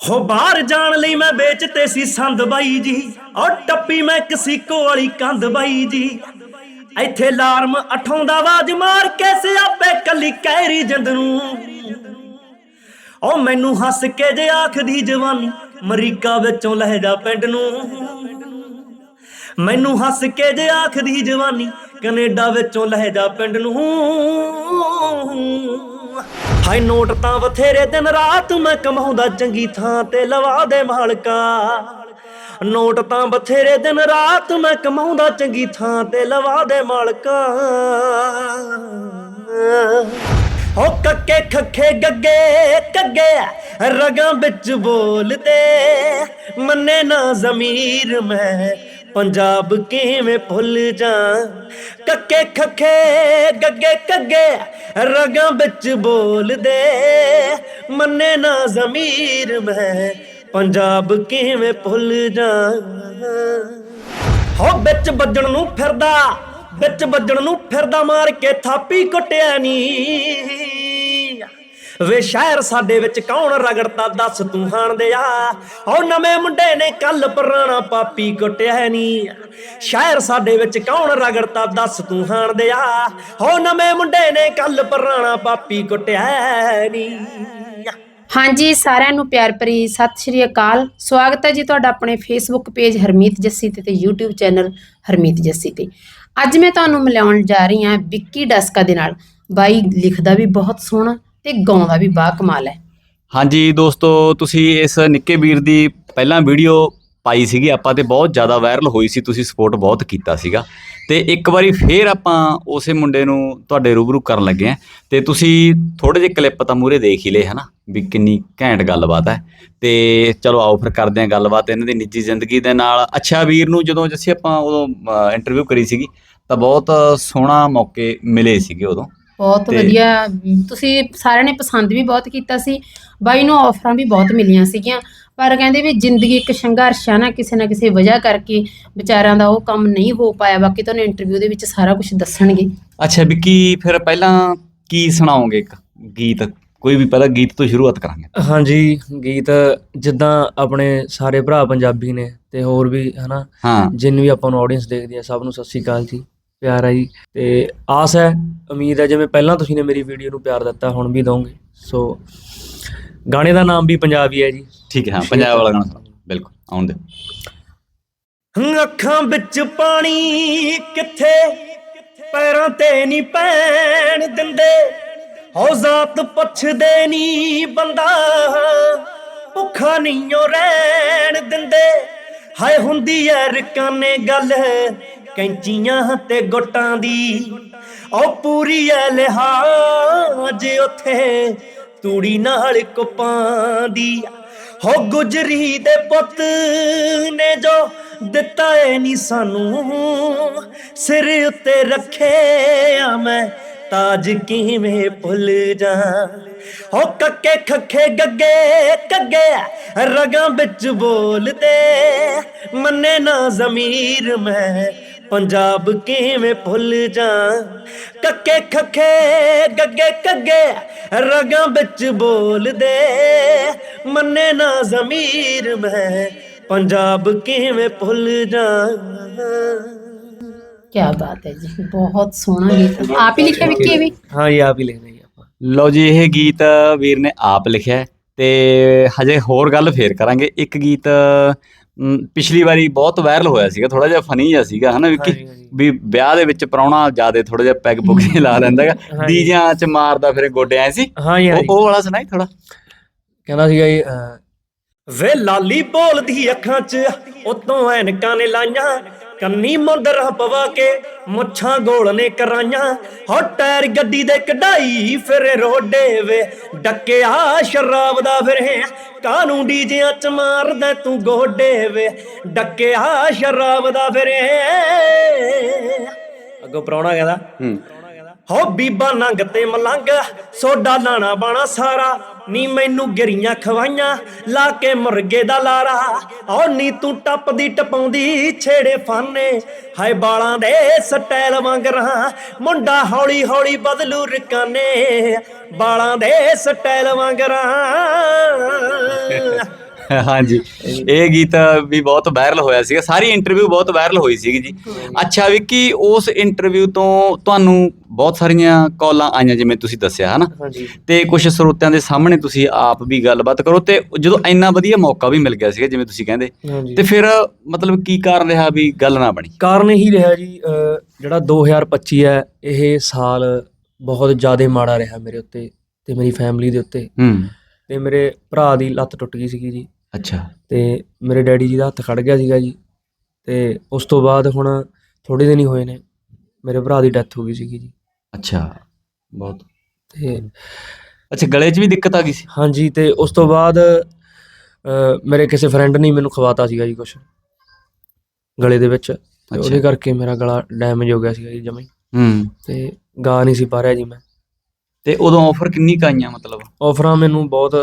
ਹੋ ਬਾਹਰ ਜਾਣ ਲਈ ਮੈਂ ਵੇਚਤੇ ਸੀ ਸੰਦ ਬਾਈ ਜੀ। ਔ ਟੱਪੀ ਮੈਂ ਕਸੀਕੋ ਵਾਲੀ ਕੰਧ ਬਾਈ ਜੀ। ਇੱਥੇ ਅਲਾਰਮ ਅਠਾਉਂਦਾ ਆਵਾਜ਼ ਮਾਰ ਕੇ ਸਿਆਪੇ ਕੱਲੀ ਕਹਿਰੀ ਜਿੰਦ ਨੂੰ ਓ ਮੈਨੂੰ ਹੱਸ ਕੇ ਜੇ ਆਖਦੀ ਜਵਾਨੀ, ਅਮਰੀਕਾ ਵਿੱਚੋਂ ਲਹਿਜਾ ਪਿੰਡ ਨੂੰ। ਮੈਨੂੰ ਹੱਸ ਕੇ ਜੇ ਆਖਦੀ ਜਵਾਨੀ, ਕੈਨੇਡਾ ਵਿੱਚੋਂ ਲਹਿਜਾ ਪਿੰਡ ਨੂੰ। ਹਾਈ ਨੋਟ ਤਾਂ ਬਥੇਰੇ ਦਿਨ ਰਾਤ ਮੈਂ ਕਮਾਉਂਦਾ, ਚੰਗੀ ਥਾਂ ਤੇ ਲਵਾ ਦੇ ਮਾਲਕਾ। ਨੋਟ ਤਾਂ ਬਥੇਰੇ ਦਿਨ ਰਾਤ ਮੈਂ ਕਮਾਉਂਦਾ, ਚੰਗੀ ਥਾਂ ਤੇ ਲਵਾ ਦੇ ਮਾਲਕਾ। ਹੋ ਕੱਕੇ ਖੱਖੇ ਗੱਗੇ, ਕੱਗੇ ਰਗਾਂ ਵਿੱਚ ਬੋਲਦੇ, ਮੰਨੇ ਨਾ ਜ਼ਮੀਰ ਮੈਂ ਪੰਜਾਬ ਕਿਵੇਂ ਭੁੱਲ ਜਾ ਕੱਕੇ ਖੱਖੇ, ਗੱਗੇ ਕੱਗੇ, ਰਗਾਂ ਵਿੱਚ ਬੋਲਦੇ। ਮੰਨੇ ਨਾ ਜ਼ਮੀਰ ਮੈਂ, ਪੰਜਾਬ ਕਿਵੇਂ ਭੁੱਲ ਜਾ ਹੋ ਵਿੱਚ ਵੱਜਣ ਨੂੰ ਫਿਰਦਾ, ਵਿੱਚ ਵੱਜਣ ਨੂੰ ਫਿਰਦਾ ਮਾਰ ਕੇ ਥਾਪੀ ਕੁੱਟਿਆ ਨੀ। ਵੇ ਸ਼ਹਿਰ ਸਾਡੇ ਵਿੱਚ ਕੌਣ ਰਗੜਦਾ? ਦੱਸ ਤੂੰ ਹਾਣ ਦੇ ਨਵੇਂ ਮੁੰਡੇ ਨੇ ਕੱਲ ਪੁਰਾਣਾ ਪਾਪੀ ਕੁੱਟਿਆ ਨੀ। ਸ਼ਹਿਰ ਸਾਡੇ ਵਿੱਚ ਕੌਣ ਰਗੜਦਾ? ਦੱਸ ਤੂੰ ਹਾਣ ਦੇ ਨਵੇਂ ਮੁੰਡੇ ਨੇ ਕੱਲ ਪੁਰਾਣਾ ਪਾਪੀ ਕੁੱਟਿਆ ਨੀ। ਹਾਂਜੀ, ਸਾਰਿਆਂ ਨੂੰ ਪਿਆਰ ਭਰੀ ਸਤਿ ਸ਼੍ਰੀ ਅਕਾਲ। ਸਵਾਗਤ ਹੈ ਜੀ ਤੁਹਾਡਾ ਆਪਣੇ ਫੇਸਬੁੱਕ ਪੇਜ ਹਰਮੀਤ ਜੱਸੀ ਤੇ ਤੇ YouTube ਚੈਨਲ ਹਰਮੀਤ ਜੱਸੀ ਤੇ। ਅੱਜ ਮੈਂ ਤੁਹਾਨੂੰ ਮਿਲਾਉਣ ਜਾ ਰਹੀ ਹਾਂ ਵਿੱਕੀ ਡਸਕਾ ਦੇ ਨਾਲ। ਬਾਈ, ਲਿਖਦਾ ਵੀ ਬਹੁਤ ਸੋਹਣਾ। ਤੇ ਗਾਉਂਦਾ ਵੀ ਬਾ ਕਮਾਲ ਹੈ। ਹਾਂਜੀ ਦੋਸਤੋ, ਤੁਸੀਂ ਇਸ ਨਿੱਕੇ ਵੀਰ ਦੀ ਪਹਿਲਾਂ ਵੀਡੀਓ ਪਾਈ ਸੀਗੀ, ਆਪਾਂ ਤੇ ਬਹੁਤ ਜ਼ਿਆਦਾ ਵਾਇਰਲ ਹੋਈ ਸੀ, ਤੁਸੀਂ ਸਪੋਰਟ ਬਹੁਤ ਕੀਤਾ ਸੀਗਾ। ਤੇ ਇੱਕ ਵਾਰੀ ਫੇਰ ਆਪਾਂ ਉਸੇ ਮੁੰਡੇ ਨੂੰ ਤੁਹਾਡੇ ਰੂਬਰੂ ਕਰਨ ਲੱਗੇ ਆ ਤੇ ਤੁਸੀਂ ਥੋੜੇ ਜਿਹੇ ਕਲਿੱਪ ਤਾਂ ਮੂਰੇ ਦੇਖ ਹੀ ਲਏ, ਹਨਾ, ਵੀ ਕਿੰਨੀ ਘੈਂਟ ਗੱਲਬਾਤ ਹੈ। ਤੇ ਚਲੋ ਆਓ ਫਿਰ ਕਰਦੇ ਆ ਗੱਲਬਾਤ ਇਹਨਾਂ ਦੀ ਨਿੱਜੀ ਜ਼ਿੰਦਗੀ ਦੇ ਨਾਲ। ਅੱਛਾ ਵੀਰ ਨੂੰ ਜਦੋਂ ਜਿਵੇਂ ਆਪਾਂ ਉਦੋਂ ਇੰਟਰਵਿਊ ਕਰੀ ਸੀਗੀ, ਤਾਂ ਬਹੁਤ ਸੋਹਣਾ ਮੌਕੇ ਮਿਲੇ ਸੀਗੇ ਉਦੋਂ। ਬਹੁਤ ਵਧੀਆ ਤੁਸੀਂ ਸਾਰਿਆਂ ਨੇ ਪਸੰਦ ਵੀ ਬਹੁਤ ਕੀਤਾ ਸੀ ਬਾਈ ਨੂੰ ਆਫਰਾਂ ਵੀ ਬਹੁਤ ਮਿਲੀਆਂ ਸੀਗੀਆਂ ਪਰ ਕਹਿੰਦੇ ਵੀ ਜ਼ਿੰਦਗੀ ਇੱਕ ਸੰਘਰਸ਼ ਆ ਨਾ ਕਿਸੇ ਨਾ ਕਿਸੇ ਵਜ੍ਹਾ ਕਰਕੇ ਵਿਚਾਰਿਆਂ ਦਾ ਉਹ ਕੰਮ ਨਹੀਂ ਹੋ ਪਾਇਆ ਬਾਕੀ ਤੁਹਾਨੂੰ ਇੰਟਰਵਿਊ ਦੇ ਵਿੱਚ ਸਾਰਾ ਕੁਝ ਦੱਸਣਗੇ। ਅੱਛਾ ਵਿੱਕੀ ਫਿਰ ਪਹਿਲਾਂ ਕੀ ਸੁਣਾਓਗੇ ਇੱਕ ਗੀਤ? ਕੋਈ ਵੀ ਪਹਿਲਾਂ ਗੀਤ ਤੋਂ ਸ਼ੁਰੂਆਤ ਕਰਾਂਗੇ। ਹਾਂਜੀ ਗੀਤ ਜਿੱਦਾਂ ਆਪਣੇ ਸਾਰੇ ਭਰਾ ਪੰਜਾਬੀ ਨੇ ਤੇ ਹੋਰ ਵੀ ਹਨਾ? ਜਿੰਨ ਵੀ ਆਪਾਂ ਨੂੰ ਆਡੀਅנס ਦੇਖਦੀ ਆ ਸਭ ਨੂੰ ਸਤਿ ਸ਼੍ਰੀ ਅਕਾਲ ਜੀ। ਪਿਆਰ ਹੈ ਜੀ। ਤੇ ਆਸ ਹੈ ਉਮੀਦ ਹੈ ਜਿਵੇਂ ਪਹਿਲਾਂ ਤੁਸੀਂ ਨੇ ਮੇਰੀ ਵੀਡੀਓ ਨੂੰ ਪਿਆਰ ਦਿੱਤਾ ਹੁਣ ਵੀ ਦੋਗੇ ਸੋ ਗਾਣੇ ਦਾ ਨਾਮ ਵੀ ਪੰਜਾਬੀ ਹੈ ਜੀ। ਠੀਕ ਹੈ ਹਾਂ ਪੰਜਾਬ ਵਾਲਾ ਗਾਣਾ ਸੁਣਾਓ ਬਿਲਕੁਲ ਆਉਣ ਦੇ ਅੱਖਾਂ ਵਿੱਚ ਪਾਣੀ ਕਿੱਥੇ? ਪੈਰਾਂ ਤੇ ਨਹੀਂ ਪੈਣ ਦਿੰਦੇ। ਹੋ ਜ਼ਾਤ ਪੁੱਛਦੇ ਨਹੀਂ ਬੰਦਾ। ਭੁੱਖਾ ਨਹੀਂ ਓ ਰਹਿਣ ਦਿੰਦੇ। ਹਾਏ ਹੁੰਦੀ ਐ ਰਕਾਨੇ ਗੱਲ। ਕੈਂਚੀਆਂ ਤੇ ਗੁੱਟਾਂ ਦੀ ਓ ਪੂਰੀ ਐ ਲਿਹਾਜ ਉਥੇ, ਤੂੜੀ ਨਾਲ ਕੁਪਾਂ ਦੀ। ਹੋ ਗੁਜਰੀ ਦੇ ਪੁੱਤ ਨੇ ਜੋ ਦਿੱਤਾ ਏ ਨਹੀਂ ਸਾਨੂੰ, ਸਿਰ ਉੱਤੇ ਰੱਖਿਆ ਮੈਂ ਤਾਜ ਕਿਵੇਂ ਭੁੱਲ ਜਾ ਹੋ ਕੱਕੇ ਖੱਖੇ ਗੱਗੇ ਕੱਗੇ ਰਗਾਂ ਵਿੱਚ ਬੋਲਦੇ, ਮੰਨੇ ਨਾ ਜ਼ਮੀਰ ਮੈਂ ਪੰਜਾਬ ਕਿਵੇਂ ਭੁੱਲ ਜਾ? ਕੱਕੇ ਖੱਖੇ ਗੱਗੇ ਕੱਗੇ ਰਗਾਂ ਵਿੱਚ ਬੋਲਦੇ। ਮੰਨੇ ਨਾ ਜ਼ਮੀਰ ਮੈਂ ਪੰਜਾਬ ਕਿਵੇਂ ਭੁੱਲ ਜਾ? ਕੀ ਬਾਤ ਹੈ ਜੀ ਬਹੁਤ ਸੋਹਣਾ ਗੀਤ ਆਪ ਹੀ ਲਿਖਿਆ ਵਿੱਕੀ ਇਹ ਵੀ? ਹਾਂ ਇਹ ਆਪ ਹੀ ਲਿਖਦੇ ਜੀ ਆਪਾਂ। ਲਓ ਜੀ ਇਹ ਗੀਤ ਵੀਰ ਨੇ ਆਪ ਲਿਖਿਆ ਹੈ ਤੇ ਹਜੇ ਹੋਰ ਗੱਲ ਫੇਰ ਕਰਾਂਗੇ। ਇੱਕ ਗੀਤ ਪਿਛਲੀ ਵਾਰੀ ਬਹੁਤ ਵਾਇਰਲ ਹੋਇਆ ਸੀਗਾ ਥੋੜਾ ਜਿਹਾ ਫਨੀ ਜਿਹਾ ਸੀਗਾ ਹਨਾ ਹਾਂਜੀ। ਵੀ ਵਿਆਹ ਦੇ ਵਿੱਚ ਪ੍ਰਾਹੁਣਾ ਜਿਆਦੇ ਥੋੜਾ ਜਿਹਾ ਪੈਗ ਪੁਗ ਜਿਹਾ ਲਾ ਲੈਂਦਾ ਹੈਗਾ ਹਾਂਜੀ। ਡੀਜਿਆਂ 'ਚ ਮਾਰਦਾ ਫਿਰ ਗੋਡੇ ਐ ਸੀ ਹਾਂ ਜੀ ਹਾਂ ਜੀ ਉਹ ਉਹ ਵਾਲਾ ਸੁਣਾਈ ਥੋੜਾ ਕਹਿੰਦਾ ਸੀਗਾ ਜੀ ਅਹ, ਵੇ ਲਾਲੀ ਬੋਲਦੀ ਅੱਖਾਂ 'ਚ ਉਤੋਂ ਐਨਕਾਂ ਨੇ ਲਾਈਆਂ ਕੰਨੀ ਮੁੰਦਰਾ ਪਵਾ ਕੇ ਮੁੱਛਾਂ ਗੋਲ ਨੇ ਕਰਾਈਆਂ। ਹੋ ਟਾਇਰ ਗੱਡੀ ਦੇ ਕਢਾਈ ਫਿਰ ਰੋਡੇ ਵੇ ਡੱਕਿਆ ਸ਼ਰਾਬ ਦਾ ਫਿਰ ਕਾਨੂੰ ਡੀਜਿਆਂ 'ਚ ਮਾਰਦਾ ਤੂੰ ਗੋਡੇ ਵੇ? ਡੱਕਿਆ ਸ਼ਰਾਬ ਦਾ ਫਿਰ ਅੱਗੋਂ ਪ੍ਰਾਹੁਣਾ ਕਹਿੰਦਾ ਹੂੰ। ਹੋ ਬੀਬਾ ਨੰਗ ਤੇ ਮਲੰਗ ਸੋਡਾ ਲਾਣਾ ਬਾਣਾ ਸਾਰਾ। ਨੀ ਮੈਨੂੰ ਗਿਰੀਆਂ ਖਵਾਈਆਂ, ਲਾ ਕੇ ਮੁਰਗੇ ਦਾ ਲਾਰਾ। ਓ ਨੀ ਤੂੰ ਟੱਪਦੀ ਟਪਾਉਂਦੀ ਛੇੜੇ ਫਾਨੇ। ਹਾਏ ਬਾਲਾਂ ਦੇ ਸਟਾਈਲ ਵਾਂਗਰਾ ਮੁੰਡਾ ਹੌਲੀ ਹੌਲੀ ਬਦਲੂ ਰਕਾਨੇ। ਬਾਲਾਂ ਦੇ ਸਟਾਈਲ ਵਾਂਗਰਾਂ ਹਾਂਜੀ। ਇਹ ਗੀਤ ਵੀ ਬਹੁਤ ਵਾਇਰਲ ਹੋਇਆ ਸੀਗਾ। ਸਾਰੀ ਇੰਟਰਵਿਊ ਬਹੁਤ ਵਾਇਰਲ ਹੋਈ ਸੀਗੀ ਜੀ। ਅੱਛਾ ਵਿੱਕੀ ਉਸ ਇੰਟਰਵਿਊ ਤੋਂ ਤੁਹਾਨੂੰ ਬਹੁਤ ਸਾਰੀਆਂ ਕਾਲਾਂ ਆਈਆਂ ਜਿਵੇਂ ਤੁਸੀਂ ਦੱਸਿਆ ਹਨਾ? ਤੇ ਕੁਝ ਸਰੋਤਿਆਂ ਦੇ ਸਾਹਮਣੇ ਤੁਸੀਂ ਆਪ ਵੀ ਗੱਲਬਾਤ ਕਰੋ ਤੇ ਜਦੋਂ ਇੰਨਾ ਵਧੀਆ ਮੌਕਾ ਵੀ ਮਿਲ ਗਿਆ ਸੀਗਾ ਜਿਵੇਂ ਤੁਸੀਂ ਕਹਿੰਦੇ। ਤੇ ਫਿਰ ਮਤਲਬ ਕੀ ਕਾਰਨ ਰਿਹਾ ਵੀ ਗੱਲ ਨਾ ਬਣੀ? ਕਾਰਨ ਇਹੀ ਰਿਹਾ ਜੀ ਜਿਹੜਾ 2025 ਹੈ ਇਹ ਸਾਲ ਬਹੁਤ ਜ਼ਿਆਦਾ ਮਾੜਾ ਰਿਹਾ ਮੇਰੇ ਉੱਤੇ ਤੇ ਮੇਰੀ ਫੈਮਿਲੀ ਦੇ ਉੱਤੇ। ਹੂੰ। ਤੇ ਮੇਰੇ ਭਰਾ ਦੀ ਲੱਤ ਟੁੱਟ ਗਈ ਸੀਗੀ ਜੀ। ਅੱਛਾ। ਤੇ ਮੇਰੇ ਡੈਡੀ ਜੀ ਦਾ ਹੱਥ ਖੜ ਗਿਆ ਸੀਗਾ ਜੀ ਤੇ ਉਸ ਤੋਂ ਬਾਅਦ ਹੁਣ ਥੋੜੇ ਦਿਨ ਹੀ ਹੋਏ ਨੇ ਮੇਰੇ ਭਰਾ ਦੀ ਡੈਥ ਹੋ ਗਈ ਸੀਗੀ ਜੀ। ਅੱਛਾ ਬਹੁਤ। ਤੇ ਅੱਛਾ ਗਲੇ 'ਚ ਵੀ ਦਿੱਕਤ ਆ ਗਈ ਸੀ? ਹਾਂਜੀ ਤੇ ਉਸ ਤੋਂ ਬਾਅਦ ਮੇਰੇ ਕਿਸੇ ਫਰੈਂਡ ਨੇ ਮੈਨੂੰ ਖਵਾਤਾ ਸੀਗਾ ਜੀ ਕੁਝ ਗਲੇ ਦੇ ਵਿੱਚ। ਤੇ ਉਹਦੇ। ਕਰਕੇ ਮੇਰਾ ਗਲਾ ਡੈਮੇਜ ਹੋ ਗਿਆ ਸੀਗਾ ਜੀ ਜਮਾਂ ਹੀ। ਹੂੰ। ਤੇ ਗਾ ਨਹੀਂ ਸੀ ਪਾ ਰਿਹਾ ਜੀ ਮੈਂ। ਤੇ ਉਦੋਂ ਆਫਰ ਕਿੰਨੀ ਕੁ ਆਈਆਂ ਮਤਲਬ? ਆਫਰਾਂ ਮੈਨੂੰ ਬਹੁਤ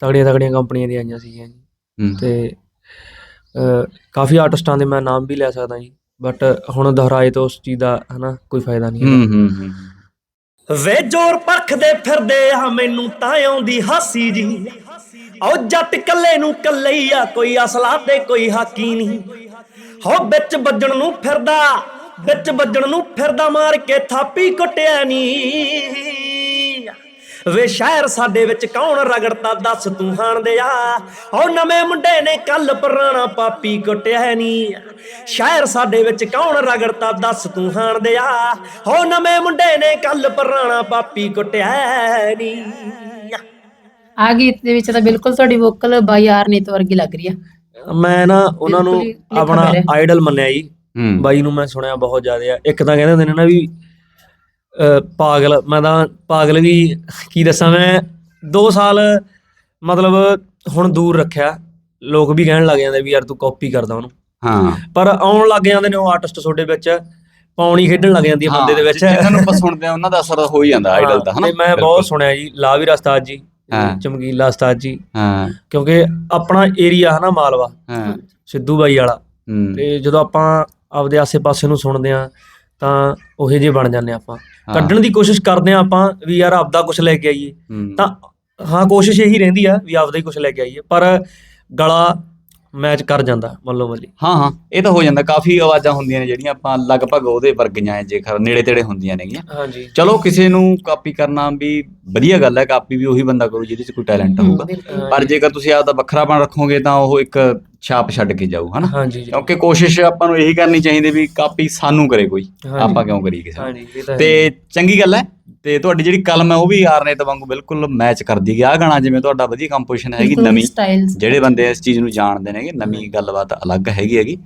ਤਗੜੀਆਂ ਤਗੜੀਆਂ ਕੰਪਨੀਆਂ ਦੀਆਂ ਆਈਆਂ ਸੀਗੀਆਂ ਜੀ। ਹੂੰ। ਤੇ ਅਹ, ਕਾਫੀ ਆਰਟਿਸਟਾਂ ਦੇ ਮੈਂ ਨਾਮ ਵੀ ਲੈ ਸਕਦਾ ਜੀ। ਬਟ ਹੁਣ ਦੁਹਰਾਏ ਤੋਂ ਉਸ ਚੀਜ਼ ਦਾ ਹਨਾ ਕੋਈ ਫਾਇਦਾ ਨਹੀਂ ਹੂੰ ਹੈ ਹੂੰ ਹੂੰ। ਵੇ ਜ਼ੋਰ ਪਰਖਦੇ ਫਿਰਦੇ ਆ ਮੈਨੂੰ ਤਾਂ ਆਉਂਦੀ ਹਾਸੀ ਜੀ। ਓ ਜੱਟ ਕੱਲੇ ਨੂੰ ਕੱਲੇ ਹੀ ਆ ਕੋਈ ਅਸਲਾ ਤੇ ਕੋਈ ਹਾਕੀ ਨਹੀਂ। ਹੋ ਵਿੱਚ ਵੱਜਣ ਨੂੰ ਫਿਰਦਾ ਵਿੱਚ ਵੱਜਣ ਨੂੰ ਫਿਰਦਾ ਮਾਰ ਕੇ ਥਾਪੀ ਕੁੱਟਿਆ ਨਹੀਂ ਵੇ ਸ਼ਹਿਰ ਸਾਡੇ ਵਿੱਚ ਕੌਣ ਰਗੜਦਾ? ਦੱਸ ਤੂੰ ਹਾਣ ਦੇ ਆ ਓ ਨਵੇਂ ਮੁੰਡੇ ਨੇ ਕੱਲ ਪੁਰਾਣਾ ਪਾਪੀ ਕੁੱਟਿਆ ਨਹੀਂ ਸ਼ਹਿਰ ਸਾਡੇ ਵਿੱਚ ਕੌਣ ਰਗੜਦਾ? ਦੱਸ ਤੂੰ ਹਾਣ ਦੇ ਆ ਓ ਨਵੇਂ ਮੁੰਡੇ ਨੇ ਕੱਲ ਪੁਰਾਣਾ ਪਾਪੀ ਕੁੱਟਿਆ ਨਹੀਂ ਆ ਗੀਤ ਦੇ ਵਿੱਚ ਤਾਂ ਬਿਲਕੁਲ ਤੁਹਾਡੀ ਵੋਕਲ ਬਾਈ ਆਰਨੀਤ ਵਰਗੀ ਲੱਗ ਰਹੀ ਆ। ਮੈਂ ਨਾ ਉਹਨਾਂ ਨੂੰ ਆਪਣਾ। ਆਈਡਲ ਮੰਨਿਆ ਜੀ। ਬਾਈ ਨੂੰ ਮੈਂ ਸੁਣਿਆ ਬਹੁਤ ਜ਼ਿਆਦਾ। ਆ ਇੱਕ ਤਾਂ ਕਹਿੰਦੇ ਹੁੰਦੇ ਨੇ ਨਾ ਵੀ ਪਾਗਲ ਮੈਂ ਤਾਂ ਪਾਗਲ ਵੀ ਕੀ ਦੱਸਾਂ ਮੈਂ 2 ਸਾਲ ਮਤਲਬ ਹੁਣ ਦੂਰ ਰੱਖਿਆ। ਲੋਕ ਵੀ ਕਹਿਣ ਲੱਗ ਜਾਂਦੇ ਵੀ ਯਾਰ ਤੂੰ ਕਾਪੀ ਕਰਦਾ ਉਹਨੂੰ। ਹਾਂ। ਪਰ ਆਉਣ ਲੱਗ ਜਾਂਦੇ ਨੇ ਉਹ ਆਰਟਿਸਟ ਤੁਹਾਡੇ ਵਿੱਚ ਪੌਣੀ ਖੇਡਣ ਲੱਗ ਜਾਂਦੀ ਹੈ ਬੰਦੇ ਦੇ ਵਿੱਚ। ਜਿਨ੍ਹਾਂ ਨੂੰ ਆਪਾਂ ਸੁਣਦੇ ਆ ਉਹਨਾਂ ਦਾ ਅਸਰ ਹੋ ਹੀ ਜਾਂਦਾ ਆਈਡਲ ਦਾ ਹਨਾ? ਤੇ ਮੈਂ ਬਹੁਤ ਸੁਣਿਆ ਜੀ ਲਾਵੀਰ ਉਸਤਾਦ ਜੀ। ਚਮਕੀਲਾ ਉਸਤਾਦ ਜੀ। ਹਾਂ। ਕਿਉਂਕਿ ਆਪਣਾ ਏਰੀਆ ਹਨਾ ਮਾਲਵਾ ਹਾਂ। ਸਿੱਧੂ ਬਾਈ ਵਾਲਾ। ਤੇ ਜਦੋਂ ਆਪਾਂ ਆਪਦੇ ਆਸੇ-ਪਾਸੇ ਨੂੰ ਸੁਣਦੇ ਆ ਤਾਂ ਉਹੇ ਜਿਹੇ ਬਣ ਜਾਂਦੇ ਆਪਾਂ। ਕੱਢਣ ਦੀ ਕੋਸ਼ਿਸ਼ ਕਰਦੇ ਆ ਆਪਾਂ ਵੀ ਯਾਰ ਆਪਦਾ ਕੁਝ ਲੈ ਕੇ ਆਈਏ। ਤਾਂ ਹਾਂ ਕੋਸ਼ਿਸ਼ ਇਹੀ ਰਹਿੰਦੀ ਆ ਵੀ ਆਪਦਾ ਹੀ ਕੁਝ ਲੈ ਕੇ ਆਈਏ। ਪਰ ਗਲਾ ਮੈਚ ਕਰ ਜਾਂਦਾ ਮੱਲੋ ਮੱਲੀ ਹਾਂ ਹਾਂ ਇਹ ਤਾਂ ਹੋ ਜਾਂਦਾ ਕਾਫੀ ਆਵਾਜ਼ਾਂ ਹੁੰਦੀਆਂ ਨੇ ਜਿਹੜੀਆਂ ਆਪਾਂ ਲਗਭਗ ਉਹਦੇ ਵਰਗੀਆਂ ਐ ਜੇਕਰ ਨੇੜੇ ਤੇੜੇ ਹੁੰਦੀਆਂ ਨੇਗੀਆਂ। ਹਾਂਜੀ। ਚਲੋ ਕਿਸੇ ਨੂੰ ਕਾਪੀ ਕਰਨਾ ਵੀ ਵਧੀਆ ਗੱਲ ਹੈ ਕਾਪੀ ਵੀ ਉਹੀ ਬੰਦਾ ਕਰੂ ਜਿਹਦੇ 'ਚ ਕੋਈ ਟੈਲੈਂਟ ਹੋਊਗਾ। ਪਰ ਜੇਕਰ ਤੁਸੀਂ ਆਪਦਾ ਵੱਖਰਾਪਣ ਰੱਖੋਗੇ ਤਾਂ ਉਹ ਇੱਕ ਛਾਪ ਛੱਡ ਕੇ ਜਾਊ ਹਨਾ? ਹਾਂਜੀ ਜੀ। ਕਿਉਂਕਿ ਕੋਸ਼ਿਸ਼ ਆਪਾਂ ਨੂੰ ਇਹੀ ਕਰਨੀ ਚਾਹੀਦੀ ਵੀ ਕਾਪੀ ਸਾਨੂੰ ਕਰੇ ਕੋਈ ਹਾਂਜੀ। ਆਪਾਂ ਕਿਉਂ ਕਰੀਏ ਕਿਸੇ ਨੂੰ। ਹਾਂਜੀ ਇਹ ਤਾਂ ਹੈ। ਤੇ ਚੰਗੀ ਗੱਲ ਹੈ ਤੇ ਤੁਹਾਡੀ ਜਿਹੜੀ ਕਲਮ ਹੈ ਉਹ ਵੀ ਆਰਨੇਤ ਵਾਂਗੂ ਬਿਲਕੁਲ ਮੈਚ ਕਰਦੀ ਹੈ ਆ ਗਾਣਾ ਜਿਵੇਂ ਤੁਹਾਡਾ ਵਧੀਆ ਕੰਪੋਜੀਸ਼ਨ ਹੈਗੀ ਨਵੀਂ ਸਟਾਈਲ ਜਿਹੜੇ ਬੰਦੇ ਇਸ ਚੀਜ਼ ਨੂੰ ਜਾਣਦੇ ਨੇਗੇ ਨਵੀਂ ਗੱਲਬਾਤ ਅਲੱਗ ਹੈਗੀ ਹੈਗੀ।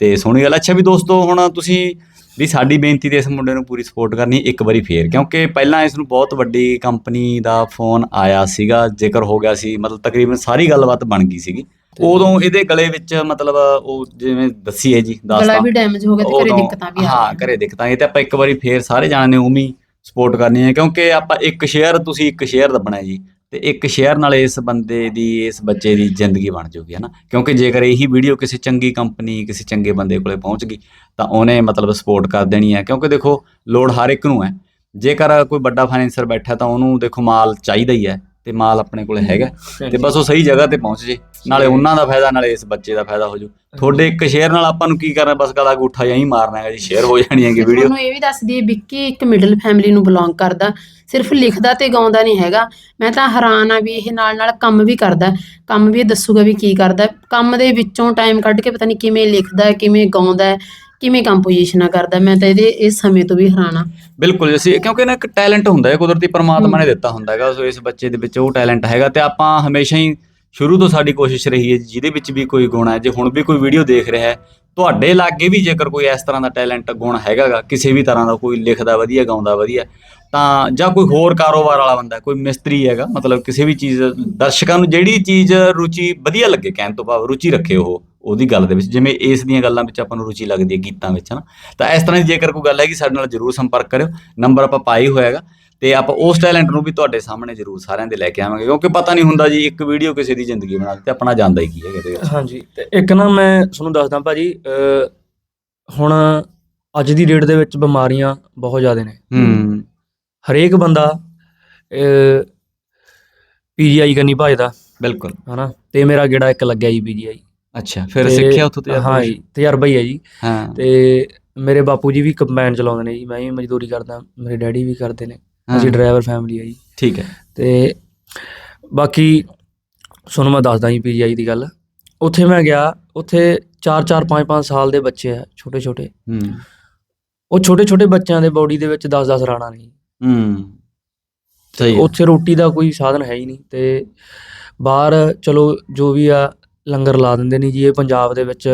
ਤੇ ਸੋਹਣੀ ਗੱਲ ਅੱਛਾ ਵੀ ਦੋਸਤੋ ਹੁਣ ਤੁਸੀਂ ਵੀ ਸਾਡੀ ਬੇਨਤੀ ਤੇ ਇਸ ਮੁੰਡੇ ਨੂੰ ਪੂਰੀ ਸਪੋਰਟ ਕਰਨੀ ਇੱਕ ਵਾਰੀ ਫੇਰ ਕਿਉਂਕਿ ਪਹਿਲਾਂ ਇਸ ਨੂੰ ਬਹੁਤ ਵੱਡੀ ਕੰਪਨੀ ਦਾ ਫੋਨ ਆਇਆ ਸੀਗਾ ਜ਼ਿਕਰ ਹੋ ਗਿਆ ਸੀ ਮਤਲਬ ਤਕਰੀਬਨ ਸਾਰੀ ਗੱਲਬਾਤ ਬਣ ਗਈ ਸੀਗੀ। ਉਦੋਂ ਇਹਦੇ ਗਲੇ ਵਿੱਚ ਮਤਲਬ ਉਹ ਜਿਵੇਂ ਦੱਸੀ ਹੈ ਜੀ ਗਲਾ ਦੱਸਦਾ ਵੀ ਡੈਮੇਜ ਹੋ ਗਿਆ ਤੇ ਘਰੇ ਦਿੱਕਤਾਂ ਵੀ ਆ ਹਾਂ ਘਰੇ ਦਿੱਕਤਾਂ ਇਹ ਤੇ ਆਪਾਂ ਇੱਕ ਵਾਰੀ ਫੇਰ ਸਾਰੇ ਜਾਣੇ ਉਮੀ ਸਪੋਰਟ ਕਰਨੀ ਹੈ, ਕਿਉਂਕਿ ਆਪਾਂ ਇੱਕ ਸ਼ੇਅਰ, ਤੁਸੀਂ ਇੱਕ ਸ਼ੇਅਰ ਦੱਬਣਾ ਜੀ। ਤੇ ਇੱਕ ਸ਼ੇਅਰ ਨਾਲ ਇਸ ਬੰਦੇ ਦੀ, ਇਸ ਬੱਚੇ ਦੀ ਜ਼ਿੰਦਗੀ ਬਣ ਜਾਊਗੀ ਹੈ ਨਾ ਕਿਉਂਕਿ ਜੇਕਰ ਇਹੀ ਵੀਡੀਓ ਕਿਸੇ ਚੰਗੀ ਕੰਪਨੀ, ਕਿਸੇ ਚੰਗੇ ਬੰਦੇ ਕੋਲੇ ਪਹੁੰਚ ਗਈ, ਤਾਂ ਉਹਨੇ ਮਤਲਬ ਸਪੋਰਟ ਕਰ ਦੇਣੀ ਹੈ। ਕਿਉਂਕਿ ਦੇਖੋ, ਲੋੜ ਹਰ ਇੱਕ ਨੂੰ ਹੈ। ਜੇਕਰ ਕੋਈ ਵੱਡਾ ਫਾਈਨੈਂਸਰ ਬੈਠਾ, ਤਾਂ ਉਹਨੂੰ ਦੇਖੋ ਮਾਲ ਚਾਹੀਦਾ ਹੀ ਹੈ। ਤੇ ਮਾਲ ਆਪਣੇ ਕੋਲੇ ਹੈਗਾ। ਤੇ ਬਸ ਉਹ ਸਹੀ ਜਗ੍ਹਾ ਤੇ ਪਹੁੰਚ ਜੇ। ਨਾਲੇ ਉਹਨਾਂ ਦਾ ਫਾਇਦਾ ਨਾਲੇ ਇਸ ਬੱਚੇ ਦਾ ਫਾਇਦਾ ਹੋ ਜੂ। ਤੁਹਾਡੇ ਇੱਕ ਸ਼ੇਅਰ ਨਾਲ ਆਪਾਂ ਨੂੰ ਕੀ ਕਰਨਾ? ਬਸ ਗਲਾ ਗੁੱਠਾ ਜਾਂ ਹੀ ਮਾਰਨਾ ਹੈਗਾ ਜੀ। ਸ਼ੇਅਰ ਹੋ ਜਾਣੀ ਹੈਗੀ ਵੀਡੀਓ ਤੁਹਾਨੂੰ ਇਹ ਵੀ ਦੱਸ ਦਈਏ ਵਿੱਕੀ ਇੱਕ ਮਿਡਲ ਫੈਮਿਲੀ ਨੂੰ ਬਿਲੋਂਗ ਕਰਦਾ। ਸਿਰਫ ਲਿਖਦਾ ਤੇ ਗਾਉਂਦਾ ਨਹੀਂ ਹੈਗਾ। ਮੈਂ ਤਾਂ ਹੈਰਾਨ ਆ ਵੀ ਇਹ ਨਾਲ ਨਾਲ ਕੰਮ ਵੀ ਕਰਦਾ। ਕੰਮ ਵੀ ਇਹ ਦੱਸੂਗਾ ਵੀ ਕੀ ਕਰਦਾ। ਕੰਮ ਦੇ ਵਿੱਚੋਂ ਟਾਈਮ ਕੱਢ ਕੇ ਪਤਾ ਨਹੀਂ ਕਿਵੇਂ ਲਿਖਦਾ ਹੈ, ਕਿਵੇਂ ਗਾਉਂਦਾ। ਹੈ, ਕਿਵੇਂ ਕੰਪੋਜੀਸ਼ਨਾਂ ਕਰਦਾ? ਮੈਂ ਤਾਂ ਇਹਦੇ ਇਸ ਸਮੇਂ ਤੋਂ ਵੀ ਹੈਰਾਨ ਆ। ਬਿਲਕੁਲ ਅਸੀਂ ਕਿਉਂਕਿ ਨਾ ਇੱਕ ਟੈਲੈਂਟ ਹੁੰਦਾ ਹੈ ਕੁਦਰਤੀ ਪਰਮਾਤਮਾ ਨੇ ਦਿੱਤਾ ਹੁੰਦਾ ਹੈਗਾ ਸੋ ਇਸ ਬੱਚੇ ਦੇ ਵਿੱਚ ਉਹ ਟੈਲੈਂਟ ਹੈਗਾ ਤੇ ਆਪਾਂ ਹਮੇਸ਼ਾ ਹੀ ਸ਼ੁਰੂ ਤੋਂ ਸਾਡੀ ਕੋਸ਼ਿਸ਼ ਰਹੀ ਹੈ ਜਿਹਦੇ ਵਿੱਚ ਵੀ ਕੋਈ ਗੁਣ ਹੈ ਜੇ ਹੁਣ ਵੀ ਕੋਈ ਵੀਡੀਓ ਦੇਖ ਰਿਹਾ ਹੈ ਤੁਹਾਡੇ ਲਾਗੇ ਵੀ ਜੇਕਰ ਕੋਈ ਇਸ ਤਰ੍ਹਾਂ ਦਾ ਟੈਲੈਂਟ ਗੁਣ ਹੈਗਾਗਾ ਕਿਸੇ ਵੀ ਤਰ੍ਹਾਂ ਦਾ ਕੋਈ ਲਿਖਦਾ ਵਧੀਆ ਗਾਉਂਦਾ ਵਧੀਆ ਤਾਂ ਜਾਂ ਕੋਈ ਹੋਰ ਕਾਰੋਬਾਰ ਵਾਲਾ ਬੰਦਾ ਕੋਈ ਮਿਸਤਰੀ ਹੈਗਾ ਮਤਲਬ ਕਿਸੇ ਵੀ ਚੀਜ਼ ਦਰਸ਼ਕਾਂ ਨੂੰ ਜਿਹੜੀ ਚੀਜ਼ ਰੁਚੀ ਵਧੀਆ ਲੱਗੇ ਕਹਿਣ ਤੋਂ ਭਾਵ ਰੁਚੀ ਰੱਖੇ ਉਹ ਉਹਦੀ ਗੱਲ ਦੇ ਵਿੱਚ ਜਿਵੇਂ ਇਸ ਦੀਆਂ ਗੱਲਾਂ ਵਿੱਚ ਆਪਾਂ ਨੂੰ ਰੁਚੀ ਲੱਗਦੀ ਹੈ ਗੀਤਾਂ ਵਿੱਚ ਹਨਾ। ਤਾਂ ਇਸ ਤਰ੍ਹਾਂ ਦੀ ਜੇਕਰ ਕੋਈ ਗੱਲ ਹੈਗੀ ਸਾਡੇ ਨਾਲ ਜਰੂਰ ਸੰਪਰਕ ਕਰਿਓ ਨੰਬਰ ਆਪਾਂ ਪਾਈ ਹੋਇਆ ਹੈਗਾ ਤੇ ਆਪਾਂ ਉਸ ਟੈਲੈਂਟ ਨੂੰ ਵੀ ਤੁਹਾਡੇ ਸਾਹਮਣੇ ਜਰੂਰ ਸਾਰਿਆਂ ਦੇ ਲੈ ਕੇ ਆਵਾਂਗੇ ਕਿਉਂਕਿ ਪਤਾ ਨਹੀਂ ਹੁੰਦਾ ਜੀ ਇੱਕ ਵੀਡੀਓ ਕਿਸੇ ਦੀ ਜ਼ਿੰਦਗੀ ਬਣਾ ਦੇ ਤੇ ਆਪਣਾ ਜਾਂਦਾ ਹੀ ਕੀ ਹੈਗਾ ਇਹਦੇ ਵਿੱਚ। ਹਾਂਜੀ ਤੇ ਇੱਕ ਨਾ ਮੈਂ ਤੁਹਾਨੂੰ ਦੱਸਦਾ ਭਾਜੀ ਹੁਣ ਅੱਜ ਦੀ ਡੇਟ ਦੇ ਵਿੱਚ ਬਿਮਾਰੀਆਂ ਬਹੁਤ ਜ਼ਿਆਦਾ ਨੇ। ਹੂੰ। ਹਰੇਕ ਬੰਦਾ ਪੀਜੀਆਈ ਕਰਨੀ ਭਜਦਾ। ਬਿਲਕੁਲ। ਹਨਾ? ਤੇ ਮੇਰਾ ਗੇੜਾ ਇੱਕ ਲੱਗਿਆ ਜੀ ਪੀਜੀਆਈ ਅੱਛਾ ਫਿਰ ਸਿੱਖਿਆ ਉੱਥੋਂ ਤੇ ਹਾਂ ਜੀ ਤਜਰਬਾ ਹੀ ਹੈ ਜੀ। ਹਾਂ। ਤੇ ਮੇਰੇ ਬਾਪੂ ਜੀ ਵੀ ਕੰਬਾਈਨ ਚਲਾਉਂਦੇ ਨੇ ਜੀ ਮੈਂ ਵੀ ਮਜ਼ਦੂਰੀ ਕਰਦਾ ਮੇਰੇ ਡੈਡੀ ਵੀ ਕਰਦੇ ਨੇ। ਅਸੀਂ ਡਰਾਈਵਰ ਫੈਮਿਲੀ ਹੈ ਜੀ। ਠੀਕ ਹੈ। ਤੇ ਬਾਕੀ ਤੁਹਾਨੂੰ ਮੈਂ ਦੱਸਦਾ ਜੀ ਪੀਜੀਆਈ ਦੀ ਗੱਲ। ਉੱਥੇ ਮੈਂ ਗਿਆ ਉੱਥੇ 4 4 5 5 ਸਾਲ ਦੇ ਬੱਚੇ ਆ ਛੋਟੇ ਛੋਟੇ ਹੂੰ। ਉਹ ਛੋਟੇ ਛੋਟੇ ਬੱਚਿਆਂ ਦੇ ਬਾਡੀ ਦੇ ਵਿੱਚ 10 10 ਰਾਣਾ ਨੇ ਹੂੰ। ਸਹੀ ਹੈ। ਉੱਥੇ ਰੋਟੀ ਦਾ ਕੋਈ ਸਾਧਨ ਹੈ ਹੀ ਨਹੀਂ ਤੇ ਬਾਹਰ ਚਲੋ ਜੋ ਵੀ ਆ ਲੰਗਰ ਲਾ ਦਿੰਦੇ ਨੇ ਜੀ ਇਹ ਪੰਜਾਬ ਦੇ ਵਿੱਚ